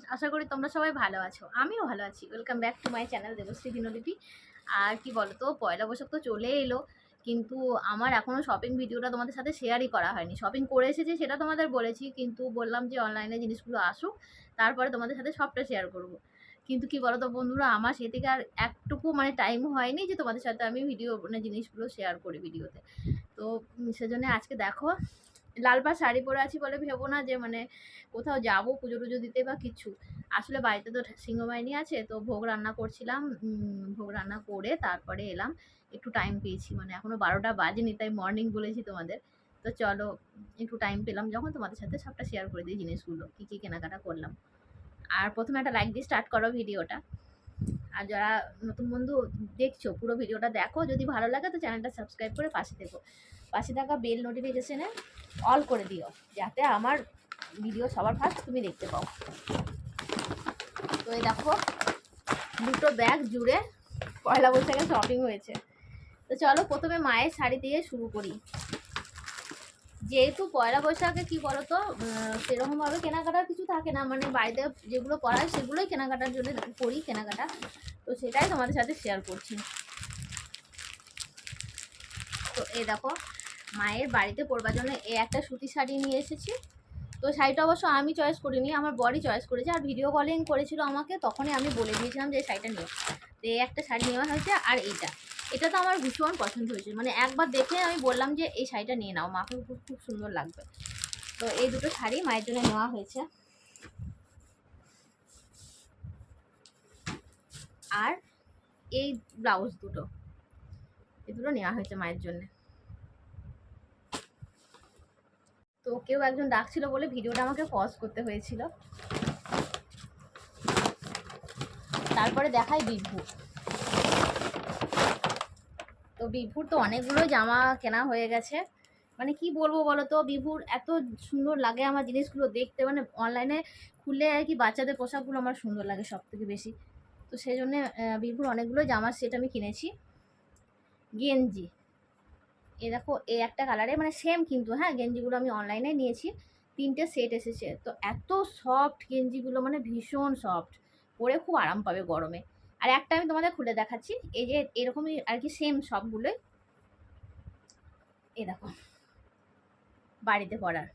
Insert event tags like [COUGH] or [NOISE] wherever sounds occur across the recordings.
Friends আশা করি তোমরা সবাই ভালো আছো। আমিও ভালো আছি। Welcome back to my channel Debashree Dinlipi আর কি বলো তো পয়লা বৈশাখ তো চলে এলো, কিন্তু আমার এখনও শপিং ভিডিওটা তোমাদের সাথে শেয়ারই করা হয়নি। শপিং করে এসেছি সেটা তোমাদের বলেছি, কিন্তু বললাম যে অনলাইনে জিনিসগুলো আসুক, তারপরে তোমাদের সাথে সবটা শেয়ার করব। কিন্তু কি বলো তো বন্ধুরা, আমার সে থেকে আর একটুকু মানে টাইম হয়নি যে তোমাদের সাথে আমি ভিডিও মানে জিনিসগুলো শেয়ার করি ভিডিওতে তো সেজন্য আজকে দেখো লালপাড় শাড়ি পরে আছি বলে ভেবো না যে মানে কোথাও যাব পুজো টুজো দিতে বা কিছু। আসলে বাড়িতে তো সিংহবাহিনী আছে, তো ভোগ রান্না করছিলাম ভোগ রান্না করে তারপরে এলাম। একটু টাইম পেয়েছি মানে এখনও বারোটা বাজেনি, তাই মর্নিং বলেছি তোমাদের। তো চলো, একটু টাইম পেলাম যখন, তোমাদের সাথে সবটা শেয়ার করে দিই জিনিসগুলো, কী কী কেনাকাটা করলাম। আর প্রথমে একটা লাইক দিয়ে স্টার্ট করো ভিডিওটা আর যারা নতুন বন্ধু দেখছ, পুরো ভিডিওটা দেখো। যদি ভালো লাগে তো চ্যানেলটা সাবস্ক্রাইব করে পাশে থেকো। পাশে থাকা বেল নোটিফিকেশনে অল করে দিও, যাতে আমার ভিডিও সবার ফার্স্ট তুমি দেখতে পাও। তো এই দেখো, দুটো ব্যাগ জুড়ে পয়লা বৈশাখে শপিং হয়েছে। তো চলো প্রথমে মায়ের শাড়ি দিয়ে শুরু করি। যেহেতু পয়লা বৈশাখে কি বলতো সেরকমভাবে কেনাকাটার কিছু থাকে না মানে বাড়িতে যেগুলো করায় সেগুলোই কেনাকাটার জন্য করি কেনাকাটা। তো সেটাই তোমাদের সাথে শেয়ার করছি। তো এই দেখো মায়ের বাড়িতে পরবার জন্য এই একটা সুতি শাড়ি নিয়ে এসেছি। তো শাড়িটা অবশ্য আমি চয়েস করিনি, আমার বডি চয়েস করেছে। আর ভিডিও কলিং করেছিল আমাকে, তখনই আমি বলে দিয়েছিলাম যে এই শাড়িটা নিও তো এই একটা শাড়ি নেওয়া হয়েছে আর এইটা। এটা তো আমার ভীষণ পছন্দ হয়েছে। মানে একবার দেখে আমি বললাম যে এই শাড়িটা নিয়ে নাও, মাকে খুব খুব সুন্দর লাগবে। তো এই দুটো শাড়ি মায়ের জন্য নেওয়া হয়েছে। আর এই ব্লাউজ দুটো। এই দুটো নেওয়া হয়েছে মায়ের জন্য। তো কেউ একজন ডাকছিল বলে ভিডিওটা আমাকে পজ করতে হয়েছিল। তারপরে দেখাই বিভু। তো বিভুর তো অনেকগুলো জামা কেনা হয়ে গেছে। মানে কি বলব বলো তো বিভুর এত সুন্দর লাগে আমার জিনিসগুলো দেখতে। মানে অনলাইনে খুললে আর কি বাচ্চাদের পোশাকগুলো আমার সুন্দর লাগে সব থেকে বেশি। তো সেই জন্যে বিভুর অনেকগুলো জামার সেট আমি কিনেছি। গেঞ্জি। এ দেখো এই একটা কালারে মানে সেম কিন্তু হ্যাঁ? গেঞ্জিগুলো আমি অনলাইনে নিয়েছি, তিনটে সেট এসেছে। তো এত সফট গেঞ্জিগুলো মানে ভীষণ সফট পরে খুব আরাম পাবে গরমে। আর একটা আমি তোমাদের খুলে দেখাচ্ছি। এই যে এরকমই আর কি সেম সবগুলোই। এ দেখো, বাড়িতে পরার।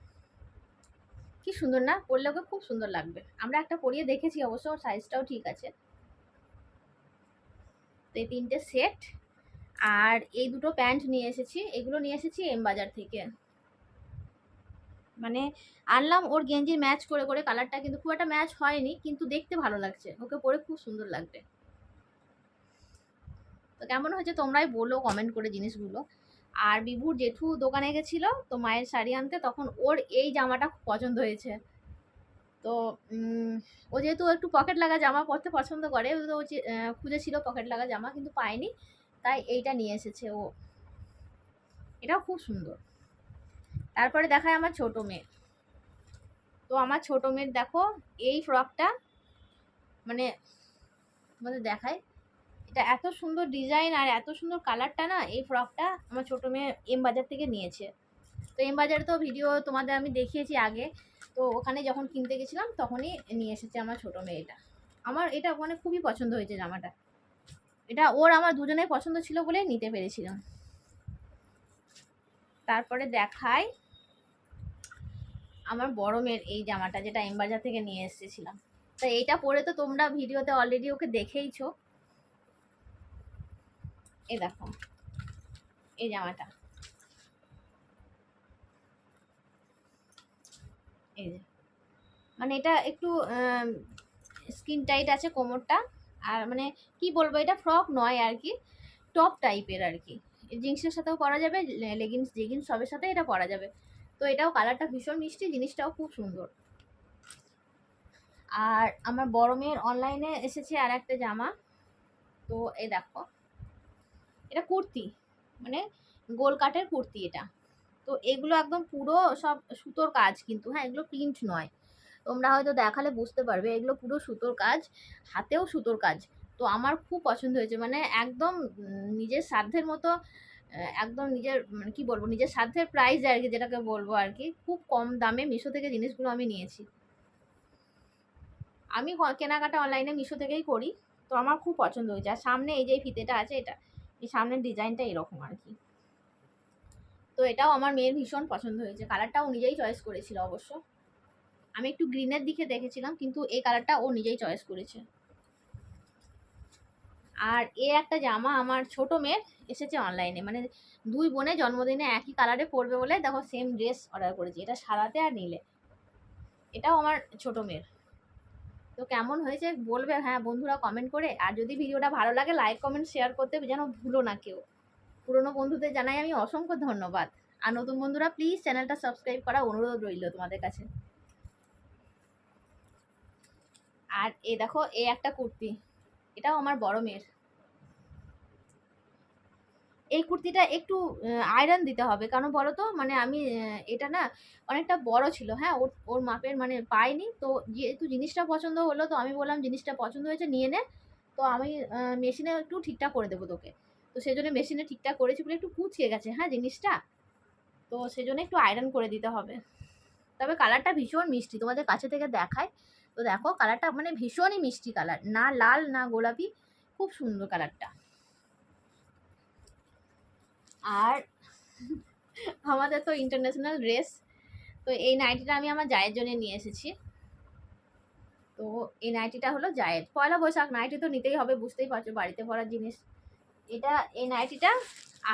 কি সুন্দর না? পরলে ওকে খুব সুন্দর লাগবে। আমরা একটা পরিয়ে দেখেছি, অবশ্য সাইজটাও ঠিক আছে। তো এই তিনটে সেট আর এই দুটো প্যান্ট নিয়ে এসেছি। এগুলো নিয়ে এসেছি এম বাজার থেকে। মানে আনলাম, ওর গেঞ্জির ম্যাচ করে করে কালারটা কিন্তু খুব একটা ম্যাচ হয়নি, কিন্তু দেখতে ভালো লাগছে। ওকে পরে খুব সুন্দর লাগবে। তো কেমন হয়েছে তোমরাই বলো কমেন্ট করে জিনিসগুলো। আর বিভুর জেঠু দোকানে গেছিল, তো মায়ের শাড়ি আনতে, তখন ওর এই জামাটা খুব পছন্দ হয়েছে। তো ও যেহেতু একটু পকেট লাগা জামা পরতে পছন্দ করে তো খুঁজেছিল পকেট লাগা জামা, কিন্তু পায়নি। তাই এইটা নিয়ে এসেছে ও। এটাও খুব সুন্দর। তারপরে দেখায় আমার ছোট মেয়ে। তো আমার ছোট মেয়ের দেখো, এই ফ্রকটা মানে তোমাদের দেখায়। এটা এত সুন্দর ডিজাইন আর এত সুন্দর কালারটা না, এই ফ্রকটা আমার ছোট মেয়ে এম বাজার থেকে নিয়েছে। তো এম বাজারে তো ভিডিও তোমাদের আমি দেখিয়েছি আগে। তো ওখানে যখন কিনতে গেছিলাম, তখনই নিয়ে এসেছে আমার ছোট মেয়ে এটা। আমার এটা ওখানে খুবই পছন্দ হয়েছে জামাটা। এটা ওর আমার দুজনের পছন্দ ছিল বলে নিতে পেরেছিলাম। তারপরে দেখাই আমার বড় মেয়ের এই জামাটা যেটা এমবাজার থেকে নিয়ে এসেছিলাম। তা এইটা পরে তো তোমরা ভিডিওতে অলরেডি ওকে দেখেইছো। এই দেখো, এই জামাটা। এই মানে এটা একটু স্কিন টাইট আছে কোমরটা। আর মানে কি বলব, এটা ফ্রক নয় আর কি টপ টাইপের আর কি জিন্সের সাথেও পরা যাবে লেগিংস জেগিংস সবের সাথে এটা পরা যাবে। তো এটাও কালারটা ভীষণ মিষ্টি, জিনিসটাও খুব সুন্দর। আর আমার বড় মেয়ের অনলাইনে এসেছে আর একটা জামা। তো এ দেখো, এটা কুর্তি মানে গোল কাটের কুর্তি এটা। তো এগুলো একদম পুরো সব সুতোর কাজ কিন্তু হ্যাঁ এগুলো প্রিন্ট নয়। তোমরা হয়তো দেখালে বুঝতে পারবে, এগুলো পুরো সুতোর কাজ, হাতেও সুতোর কাজ। তো আমার খুব পছন্দ হয়েছে মানে একদম নিজের সাধ্যের মতো একদম নিজের মানে কি বলব, নিজের সাধ্যের প্রাইস আর কি, যেটাকে বলব আর কি, খুব কম দামে মিশো থেকে জিনিসগুলো আমি নিয়েছি। আমি কেনাকাটা অনলাইনে মিশো থেকেই করি, তো আমার খুব পছন্দ হয়েছে। আর সামনে এই যে ফিতেটা আছে, এটা, এই সামনের ডিজাইনটা এরকম আর কি। তো এটাও আমার মেয়ের ভীষণ পছন্দ হয়েছে কালারটাও নিজেই চয়েস করেছিল অবশ্য। আমি একটু গ্রিনের দিকে দেখেছিলাম, কিন্তু এই কালারটা ও নিজেই চয়েস করেছে। আর এ একটা জামা আমার ছোট মেয়ের এসেছে অনলাইনে মানে দুই বোনে জন্মদিনে একই কালারে পরবে বলে দেখো সেম ড্রেস অর্ডার করেছি। এটা সাদাতে আর নীলে। এটাও আমার ছোট মেয়ের। তো কেমন হয়েছে বলবে? হ্যাঁ বন্ধুরা কমেন্ট করে। আর যদি ভিডিওটা ভালো লাগে লাইক কমেন্ট শেয়ার করতে যেন ভুলো না কেউ। পুরনো বন্ধুদের জানাই আমি অসংখ্য ধন্যবাদ। আর নতুন বন্ধুরা প্লিজ চ্যানেলটা সাবস্ক্রাইব করা অনুরোধ রইল তোমাদের কাছে। আর এ দেখো, এ একটা কুর্তি। এটাও আমার বড় মেয়ের। এই কুর্তিটা একটু আয়রন দিতে হবে। কারণ বলো তো মানে আমি এটা না অনেকটা বড় ছিল। হ্যাঁ ওর ওর মাপের মানে পাইনি। তো যেহেতু জিনিসটা পছন্দ হলো, তো আমি বললাম জিনিসটা পছন্দ হয়েছে, নিয়ে নে। তো আমি মেশিনে একটু ঠিকঠাক করে দেবো তোকে। তো সেই জন্য মেশিনে ঠিকঠাক করেছি বলে একটু কুচিয়ে গেছে হ্যাঁ জিনিসটা? তো সেই জন্য একটু আয়রন করে দিতে হবে। তবে কালারটা ভীষণ মিষ্টি। তোমাদের কাছে থেকে দেখায়। তো দেখো কালারটা মানে ভীষণই মিষ্টি কালার না লাল, না গোলাপি, খুব সুন্দর কালারটা আর [LAUGHS] আমাদের তো ইন্টারন্যাশনাল ড্রেস তো এই নাইটিটা আমি আমার জায়ের জন্য নিয়ে এসেছি। তো এই নাইটিটা হলো জায়ের। পয়লা বৈশাখ নাইটি তো নিতেই হবে, বুঝতেই পারছ বাড়িতে পরার জিনিস। এটা এই নাইটিটা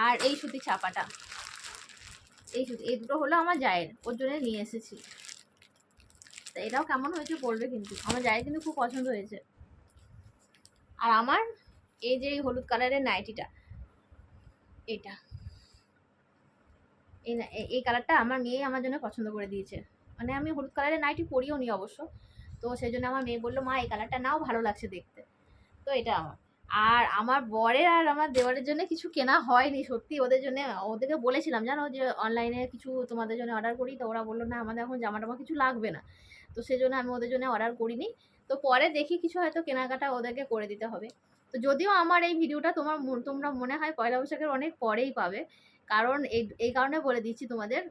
আর এই সুতি ছাপাটা। এই সুতি, এই দুটো হলো আমার জায়ের, ওর জন্য নিয়ে এসেছি। এটাও কেমন হয়েছে বলবে কিন্তু। আমার জায়ের কিন্তু খুব পছন্দ হয়েছে। আর আমার এই যে হলুদ কালারের নাইটিটা, এটা। এই কালারটা আমার মেয়ে আমার জন্য পছন্দ করে দিয়েছে। মানে আমি হলুদ কালারের নাইটি পরিও নি অবশ্য। তো সেই জন্য আমার মেয়ে বলল, মা, এই কালারটা নাও, ভালো লাগছে দেখতে। তো এটা আমার। আর আমার বরের আর আমার দেওয়ারের জন্য কিছু কেনা হয়নি সত্যি। ওদের জন্য, ওদেরকে বলেছিলাম, জানো, যে অনলাইনে কিছু তোমাদের জন্য অর্ডার করি। তো ওরা বলল, না, আমাদের এখন জামা টামা কিছু লাগবে না। তো সেই জন্য আমি ওদের জন্য অর্ডার করিনি। তো পরে দেখি কিছু হয়তো কেনাকাটা ওদেরকে করে দিতে হবে। তো যদিও আমার এই ভিডিওটা তোমার তোমরা মনে হয় পয়লা বৈশাখের অনেক পরেই পাবে। কারণ এই এই কারণে বলে দিচ্ছি তোমাদের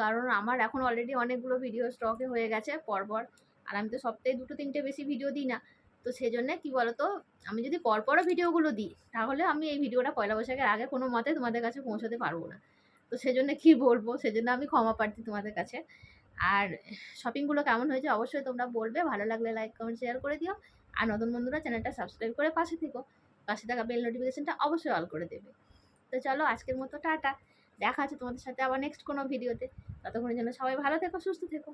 কারণ আমার এখন অলরেডি অনেকগুলো ভিডিও স্টকে হয়ে গেছে পরপর। আর আমি তো সপ্তাহে দুটো, তিনটে বেশি ভিডিও দিই না। তো সেই জন্য কী বলতো, আমি যদি পরপরও ভিডিওগুলো দিই, তাহলে আমি এই ভিডিওটা পয়লা বৈশাখের আগে কোনো মতে তোমাদের কাছে পৌঁছাতে পারব না। তো সেজন্য কি বলব সেজন্য আমি ক্ষমা প্রার্থী তোমাদের কাছে। আর শপিংগুলো কেমন হয়েছে অবশ্যই তোমরা বলবে। ভালো লাগলে লাইক কমেন্ট শেয়ার করে দিও। আর নতুন বন্ধুরা চ্যানেলটা সাবস্ক্রাইব করে পাশে থেকো। পাশে থাকা বেল নোটিফিকেশানটা অবশ্যই অল করে দেবে। তো চলো আজকের মতো টাটা। দেখা আছে তোমাদের সাথে আবার নেক্সট কোনো ভিডিওতে ততক্ষণের জন্য সবাই ভালো থেকো, সুস্থ থেকো।